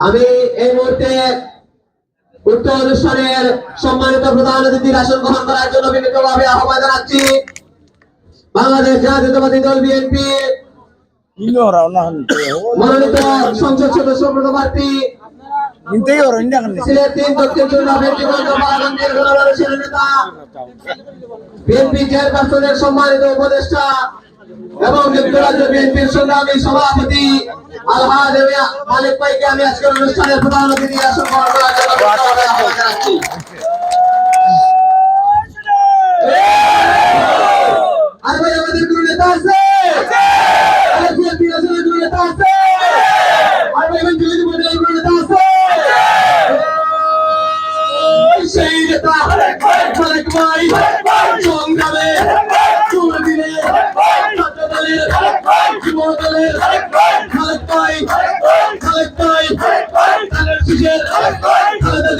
আমি এই মুহূর্তে উক্ত অনুষ্ঠানের সম্মানিত প্রধান অতিথির আসন গ্রহণ করার জন্য বিনীতভাবে আহ্বান জানাচ্ছি। বাংলাদেশ জাতীয়তাবাদী দল বিএনপি সম্মানিত উপদেষ্টা এবং যুক্তরাজ্য বিএনপির সংগ্রামী সভাপতি আলহাজ মালিক ভাইকে আমি আজকের অনুষ্ঠানের প্রধান অতিথি আসন গ্রহণ করার জন্য আহ্বান জানাচ্ছি। আর ভাই, আমাদের কোনো নেতা আছে? কোনো নেতা সেই নেতা, মালিক ভাই।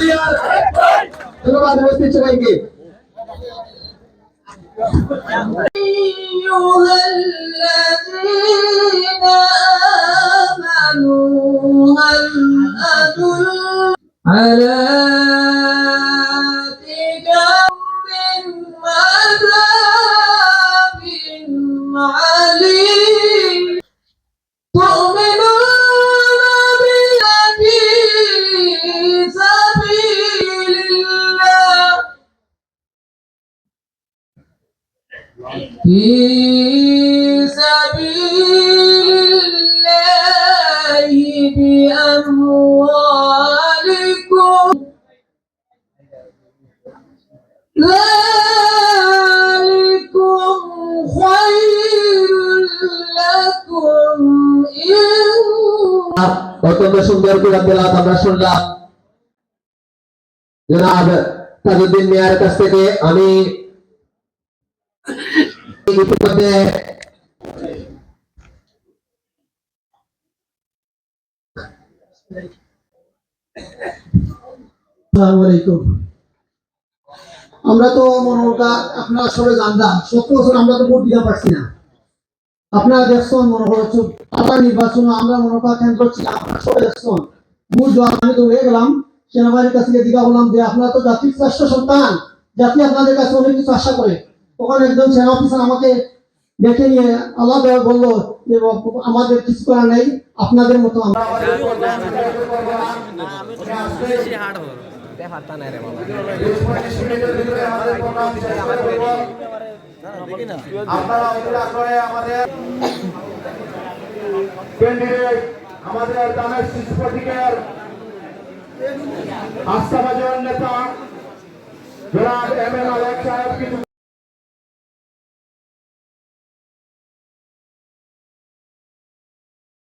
খালেদা জিয়ার ধন্যবাদ উপস্থিত সবাইকে أيها الذين آمنوا هل أدل على تجار عذاب عليم في سبيل الله بأموالكم ذلكم خير لكم إن অত্যন্ত সুন্দর করে তেলাওয়াত আমরা শুনলাম জনাব তাজউদ্দিন মিয়ার কাছ থেকে আমি আমরা তো মনোকা আপনারা সবাই জানতাম। সত্তর বছর আমরা তো ভোট দিতে পারছি না। আপনারা দেখছেন মনে করছেন আবার নির্বাচন, আমরা মনে করা কেন্দ্র ছিল আপনারা সবাই দেখছেন। ভোট দেওয়া আমি তো হয়ে গেলাম, সেনাবাহিনীর কাছে গিয়ে বললাম যে আপনারা তো জাতির শ্রেষ্ঠ সন্তান। জাতি আপনাদের কাছে অনেক কিছু আশা করে। তখন একজন সেনা অফিসার আমাকে দেখে নিয়ে আল্লাহ বলল যে আমাদের কিছু করার নেই আপনাদের মতো আমরা আপনারা করে আমাদের ক্যান্ডিডেট আমাদের দামের শিশু প্রতীকের আস্থাভাজন নেতা জনাব এম